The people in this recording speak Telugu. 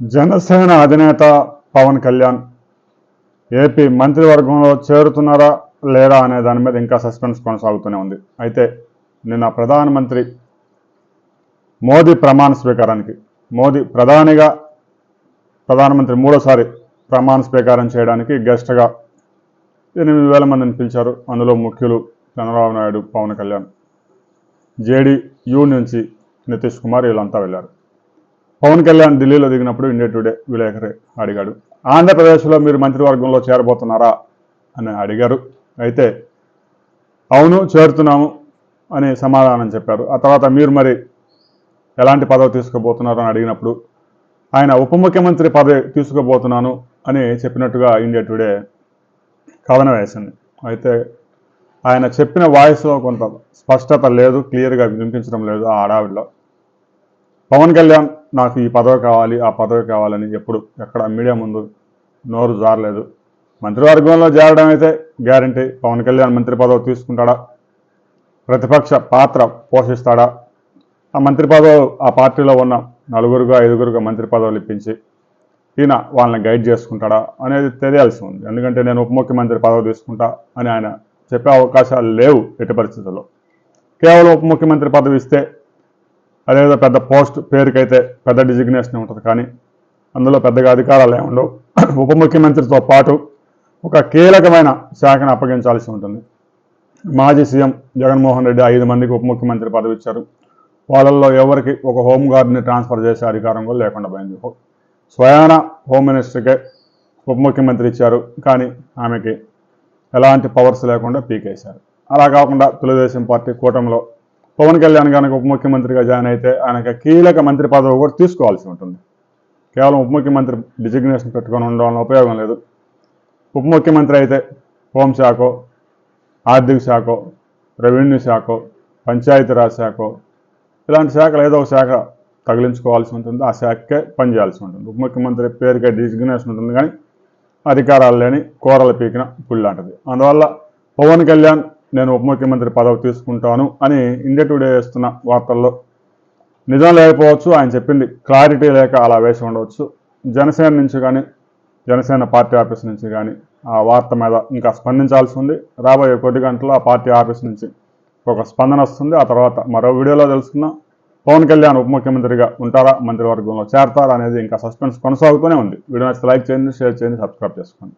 జనసేన అధినేత పవన్ కళ్యాణ్ ఏపీ మంత్రివర్గంలో చేరుతున్నారా లేరా అనే దాని మీద ఇంకా సస్పెన్స్ కొనసాగుతూనే ఉంది. అయితే నిన్న ప్రధానమంత్రి మోదీ ప్రమాణ స్వీకారానికి మోదీ ప్రధానిగా ప్రధానమంత్రి మూడోసారి ప్రమాణ స్వీకారం చేయడానికి గెస్ట్గా ఎనిమిది వేల మందిని పిలిచారు. అందులో ముఖ్యులు చంద్రబాబు నాయుడు పవన్ కళ్యాణ్ జేడీయూ నుంచి నితీష్ కుమార్ వీళ్ళంతా వెళ్ళారు. పవన్ కళ్యాణ్ ఢిల్లీలో దిగినప్పుడు ఇండియా టుడే విలేకరి అడిగాడు. ఆంధ్రప్రదేశ్లో మీరు మంత్రివర్గంలో చేరబోతున్నారా? అని అడిగారు. అయితే అవును చేరుతున్నాము అని సమాధానం చెప్పారు. ఆ తర్వాత మీరు మరి ఎలాంటి పదవి తీసుకోబోతున్నారు అని అడిగినప్పుడు ఆయన ఉప ముఖ్యమంత్రి పదవి తీసుకోబోతున్నాను అని చెప్పినట్టుగా ఇండియా టుడే కథనం వేసింది. అయితే ఆయన చెప్పిన వాయిస్లో కొంత స్పష్టత లేదు క్లియర్గా వినిపించడం లేదు ఆ హడావిడిలో. పవన్ కళ్యాణ్ నాకు ఈ పదవి కావాలి ఆ పదవి కావాలని ఎప్పుడు ఎక్కడ మీడియా ముందు నోరు జారలేదు. మంత్రివర్గంలో చేరడం అయితే గ్యారంటీ. పవన్ కళ్యాణ్ మంత్రి పదవి తీసుకుంటాడా? ప్రతిపక్ష పాత్ర పోషిస్తాడా? ఆ మంత్రి పదవి ఆ పార్టీలో ఉన్న నలుగురుగా ఐదుగురుగా మంత్రి పదవులు ఇప్పించి ఈయన వాళ్ళని గైడ్ చేసుకుంటాడా అనేది తెలియాల్సి ఉంది. ఎందుకంటే నేను ఉప ముఖ్యమంత్రి పదవి తీసుకుంటా అని ఆయన చెప్పే అవకాశాలు లేవు ఎట్టి పరిస్థితుల్లో. కేవలం ఉప ముఖ్యమంత్రి పదవి ఇస్తే అదేవిధంగా పెద్ద పోస్ట్ పేరుకైతే పెద్ద డిజిగ్నేషన్ ఉంటుంది కానీ అందులో పెద్దగా అధికారాలు ఏమి ఉండవు. ఉప ముఖ్యమంత్రితో పాటు ఒక కీలకమైన శాఖను అప్పగించాల్సి ఉంటుంది. మాజీ సీఎం జగన్మోహన్ రెడ్డి ఐదు మందికి ఉప ముఖ్యమంత్రి పదవి ఇచ్చారు. వాళ్ళల్లో ఎవరికి ఒక హోంగార్డ్ని ట్రాన్స్ఫర్ చేసే అధికారం కూడా లేకుండా పోయింది. స్వయాన హోమ్ మినిస్టర్కే ఉప ముఖ్యమంత్రి ఇచ్చారు. కానీ ఆమెకి ఎలాంటి పవర్స్ లేకుండా పీకేశారు. అలా కాకుండా తెలుగుదేశం పార్టీ కూటమిలో పవన్ కళ్యాణ్ కనుక ఉప ముఖ్యమంత్రిగా జాయిన్ అయితే ఆయనకు కీలక మంత్రి పదవి కూడా తీసుకోవాల్సి ఉంటుంది. కేవలం ఉప ముఖ్యమంత్రి డిజిగ్నేషన్ పెట్టుకొని ఉండడం వల్ల ఉపయోగం లేదు. ఉప ముఖ్యమంత్రి అయితే హోంశాఖో ఆర్థిక శాఖ రెవెన్యూ శాఖో పంచాయతీరాజ్ శాఖో ఇలాంటి శాఖలు ఏదో ఒక శాఖ తగిలించుకోవాల్సి ఉంటుంది. ఆ శాఖకే పనిచేయాల్సి ఉంటుంది. ఉప ముఖ్యమంత్రి పేరుకే డిజిగ్నేషన్ ఉంటుంది కానీ అధికారాలు లేని కూరలు పీకిన పుల్లాంటిది. అందువల్ల పవన్ కళ్యాణ్ నేను ఉప ముఖ్యమంత్రి పదవి తీసుకుంటాను అని ఇండియా టుడే వేస్తున్న వార్తల్లో. నిజం లేకపోవచ్చు ఆయన చెప్పింది క్లారిటీ లేక అలా వేసి ఉండవచ్చు. జనసేన నుంచి కానీ జనసేన పార్టీ ఆఫీస్ నుంచి కానీ ఆ వార్త మీద ఇంకా స్పందించాల్సి ఉంది. రాబోయే కొద్ది గంటల్లో ఆ పార్టీ ఆఫీస్ నుంచి ఒక స్పందన వస్తుంది. ఆ తర్వాత మరో వీడియోలో తెలుసుకుందాం. పవన్ కళ్యాణ్ ఉప ముఖ్యమంత్రిగా ఉంటారా? మంత్రివర్గంలో చేరతారా? అనేది ఇంకా సస్పెన్స్ కొనసాగుతూనే ఉంది. వీడియో నచ్చితే లైక్ చేయండి షేర్ చేయండి సబ్స్క్రైబ్ చేసుకోండి.